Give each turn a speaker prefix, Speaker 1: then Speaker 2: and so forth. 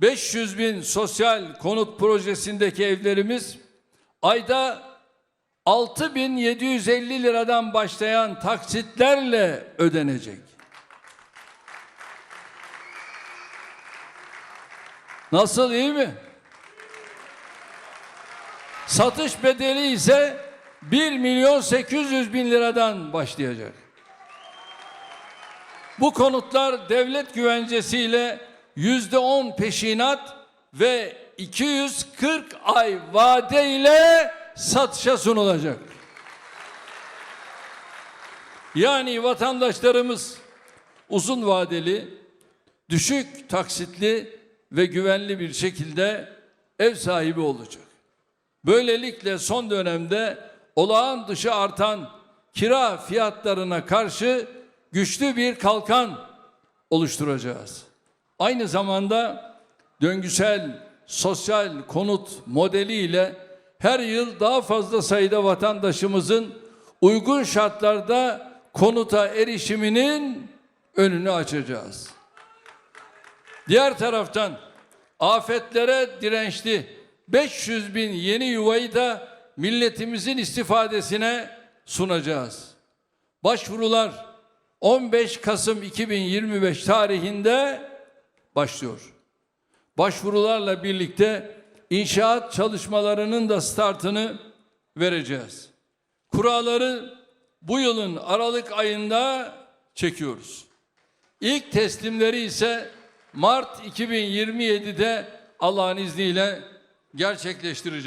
Speaker 1: 500 bin sosyal konut projesindeki evlerimiz ayda 6750 liradan başlayan taksitlerle ödenecek. Nasıl iyi mi? Satış bedeli ise 1 milyon 800 bin liradan başlayacak. Bu konutlar devlet güvencesiyle yüzde on peşinat ve 240 ay vade ile satışa sunulacak. Yani vatandaşlarımız uzun vadeli, düşük taksitli ve güvenli bir şekilde ev sahibi olacak. Böylelikle son dönemde olağan dışı artan kira fiyatlarına karşı güçlü bir kalkan oluşturacağız. Aynı zamanda döngüsel sosyal konut modeliyle her yıl daha fazla sayıda vatandaşımızın uygun şartlarda konuta erişiminin önünü açacağız. Diğer taraftan afetlere dirençli 500 bin yeni yuvayı da milletimizin istifadesine sunacağız. Başvurular 15 Kasım 2025 tarihinde başlıyor. Başvurularla birlikte inşaat çalışmalarının da startını vereceğiz. Kuralları bu yılın Aralık ayında çekiyoruz. İlk teslimleri ise Mart 2027'de Allah'ın izniyle gerçekleştireceğiz.